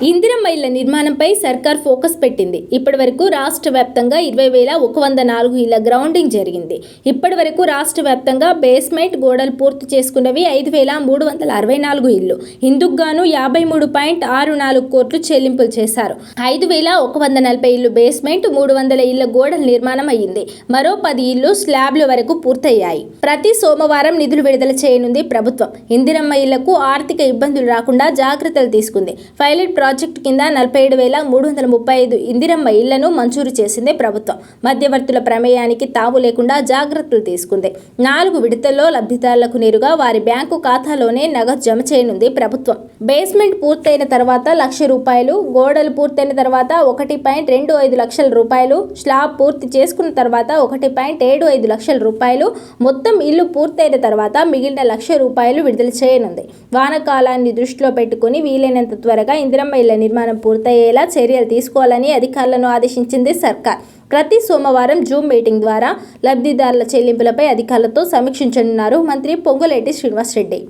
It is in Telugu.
ఇందిరమ్మ ఇళ్ళ నిర్మాణంపై సర్కార్ ఫోకస్ పెట్టింది. ఇప్పటి వరకు రాష్ట్ర వ్యాప్తంగా ఇరవై వేల ఒక వంద నాలుగు ఇళ్ళ గ్రౌండింగ్ జరిగింది. ఇప్పటి వరకు రాష్ట్ర వ్యాప్తంగా బేస్మెంట్ గోడలు పూర్తి చేసుకున్నవి ఐదు వేల మూడు వందల అరవై నాలుగు ఇళ్ళు ఇందుకు గాను యాభై మూడు పాయింట్ ఆరు నాలుగు కోట్లు చెల్లింపులు చేశారు. ఐదు వేల ఒక వంద నలభై ఇళ్ళు బేస్మెంట్ మూడు వందల ఇళ్ళ గోడల నిర్మాణం అయ్యింది. మరో పది ఇళ్ళు స్లాబ్ల వరకు పూర్తయ్యాయి. ప్రతి సోమవారం నిధులు విడుదల చేయనుంది ప్రభుత్వం. ఇందిరమ్మ ఇళ్ళకు ఆర్థిక ఇబ్బందులు రాకుండా జాగ్రత్తలు తీసుకుంది. పైలట్ ప్రాజెక్టు కింద నలభై ఏడు వేల మూడు వందల ముప్పై ఐదు ఇందిరమ్మ ఇళ్ళను మంజూరు చేసింది ప్రభుత్వం. మధ్యవర్తుల ప్రమేయానికి తావు లేకుండా జాగ్రత్తలు తీసుకుంది. నాలుగు విడతల్లో లబ్ధిదారులకు నేరుగా వారి బ్యాంకు ఖాతాలోనే నగదు జమ చేయనుంది ప్రభుత్వం. బేస్మెంట్ పూర్తయిన తర్వాత లక్ష రూపాయలు గోడలు పూర్తయిన తర్వాత ఒకటి పాయింట్ రెండు ఐదు లక్షల రూపాయలు స్లాబ్ పూర్తి చేసుకున్న తర్వాత ఒకటి పాయింట్ ఏడు ఐదు లక్షల రూపాయలు మొత్తం ఇల్లు పూర్తయిన తర్వాత మిగిలిన లక్ష రూపాయలు విడుదల చేయనుంది. వానకాలాన్ని దృష్టిలో పెట్టుకుని వీలైనంత త్వరగా ఇందిరమ్మ ఇళ్ళ నిర్మాణం పూర్తయ్యేలా చర్యలు తీసుకోవాలని అధికారులను ఆదేశించింది సర్కార్. ప్రతి సోమవారం జూమ్ మీటింగ్ ద్వారా లబ్ధిదారుల చెల్లింపులపై అధికారులతో సమీక్షించనున్నారు మంత్రి పొంగులేటి శ్రీనివాసరెడ్డి.